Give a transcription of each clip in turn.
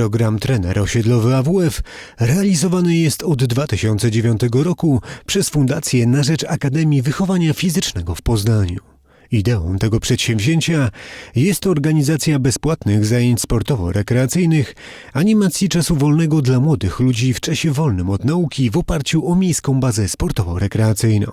Program Trener Osiedlowy AWF realizowany jest od 2009 roku przez Fundację na rzecz Akademii Wychowania Fizycznego w Poznaniu. Ideą tego przedsięwzięcia jest organizacja bezpłatnych zajęć sportowo-rekreacyjnych, animacji czasu wolnego dla młodych ludzi w czasie wolnym od nauki w oparciu o miejską bazę sportowo-rekreacyjną.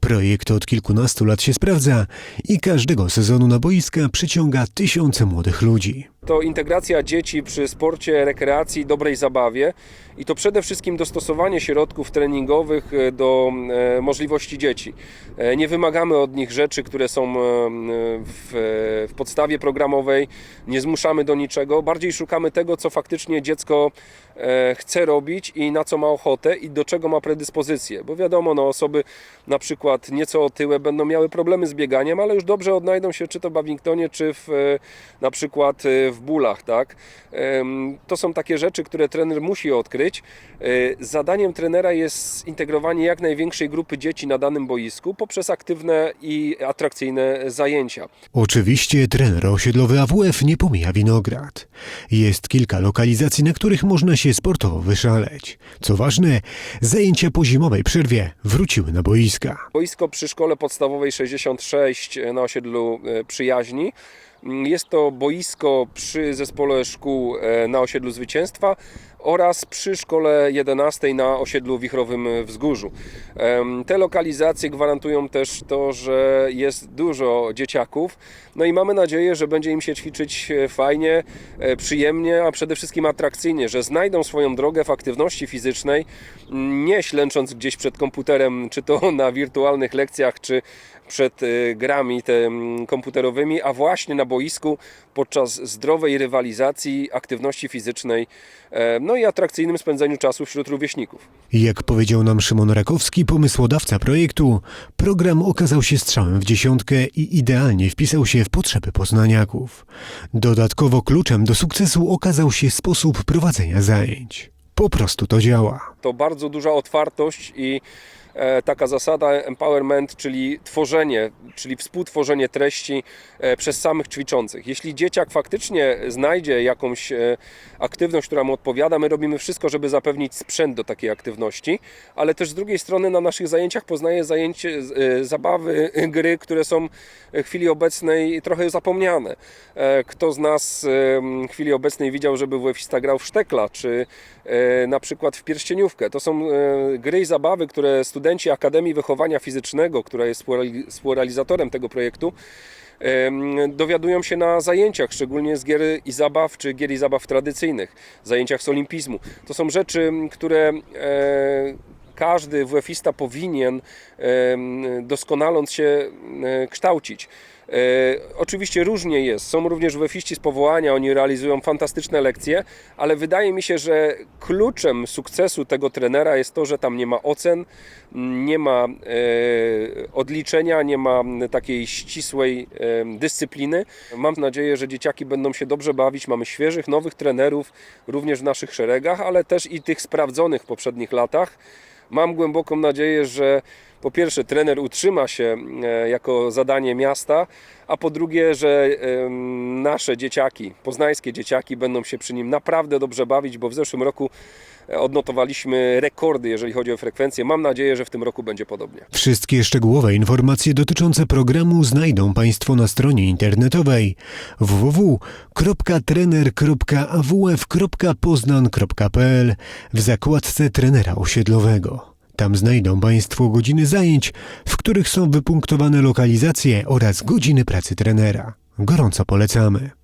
Projekt od kilkunastu lat się sprawdza i każdego sezonu na boiska przyciąga tysiące młodych ludzi. To integracja dzieci przy sporcie, rekreacji, dobrej zabawie i to przede wszystkim dostosowanie środków treningowych e, do e, możliwości dzieci. E, Nie wymagamy od nich rzeczy, które są w, w podstawie programowej, nie zmuszamy do niczego, bardziej szukamy tego, co faktycznie dziecko chce robić i na co ma ochotę i do czego ma predyspozycję. Bo wiadomo, no, osoby na przykład nieco otyłe będą miały problemy z bieganiem, ale już dobrze odnajdą się czy to w Babingtonie, czy w, na przykład e, w bólach. Tak? To są takie rzeczy, które trener musi odkryć. E, Zadaniem trenera jest zintegrowanie jak największej grupy dzieci na danym boisku poprzez aktywne i atrakcyjne zajęcia. Oczywiście trener osiedlowy AWF nie pomija winograd. Jest kilka lokalizacji, na których można się sportowo wyszaleć. Co ważne, zajęcia po zimowej przerwie wróciły na boiska. Boisko przy szkole podstawowej 66 na osiedlu e, Przyjaźni. Jest to boisko przy zespole szkół e, na osiedlu Zwycięstwa oraz przy szkole 11 na osiedlu Wichrowym Wzgórzu. Te lokalizacje gwarantują też to, że jest dużo dzieciaków. No i mamy nadzieję, że będzie im się ćwiczyć e, fajnie, e, przyjemnie, a przede wszystkim atrakcyjnie, że znajdą swoją drogę w aktywności fizycznej, m, nie ślęcząc gdzieś przed komputerem, czy to na wirtualnych lekcjach, czy przed e, grami te, komputerowymi, a właśnie na boisku podczas zdrowej rywalizacji, aktywności fizycznej, e, no i atrakcyjnym spędzeniu czasu wśród rówieśników. Jak powiedział nam Szymon Rakowski, pomysłodawca projektu, program okazał się strzałem w dziesiątkę i idealnie wpisał się w potrzeby poznaniaków. Dodatkowo kluczem do sukcesu okazał się sposób prowadzenia zajęć. Po prostu to działa. to bardzo duża otwartość i taka zasada empowerment, czyli tworzenie, czyli współtworzenie treści e, przez samych ćwiczących. Jeśli dzieciak faktycznie znajdzie jakąś e, aktywność, która mu odpowiada, my robimy wszystko, żeby zapewnić sprzęt do takiej aktywności, ale też z drugiej strony na naszych zajęciach poznaje zajęcie, e, zabawy, gry, które są w chwili obecnej trochę zapomniane. E, Kto z nas e, w chwili obecnej widział, żeby WF-ista grał w sztekla, czy e, na przykład w pierścieniówkę. To są e, gry i zabawy, które studenci Akademii Wychowania Fizycznego, która jest współreali- współrealizatorem tego projektu, dowiadują się na zajęciach, szczególnie z gier i zabaw, czy gier i zabaw tradycyjnych, zajęciach z olimpizmu. To są rzeczy, które e, każdy WF-ista powinien doskonaląc się e, kształcić. E, oczywiście różnie jest. Są również WF-iści z powołania, oni realizują fantastyczne lekcje, ale wydaje mi się, że kluczem sukcesu tego trenera jest to, że tam nie ma ocen, nie ma e, odliczenia, nie ma takiej ścisłej e, dyscypliny. Mam nadzieję, że dzieciaki będą się dobrze bawić. Mamy świeżych, nowych trenerów również w naszych szeregach, ale też i tych sprawdzonych w poprzednich latach. Mam głęboką nadzieję, że po pierwsze trener utrzyma się e, jako zadanie miasta, a po drugie, że em, nasze dzieciaki, poznańskie dzieciaki będą się przy nim naprawdę dobrze bawić, bo w zeszłym roku e, odnotowaliśmy rekordy, jeżeli chodzi o frekwencję. Mam nadzieję, że w tym roku będzie podobnie. Wszystkie szczegółowe informacje dotyczące programu znajdą Państwo na stronie internetowej www.trener.awf.poznan.pl w zakładce trenera osiedlowego. Tam znajdą Państwo godziny zajęć, w których są wypunktowane lokalizacje oraz godziny pracy trenera. Gorąco polecamy.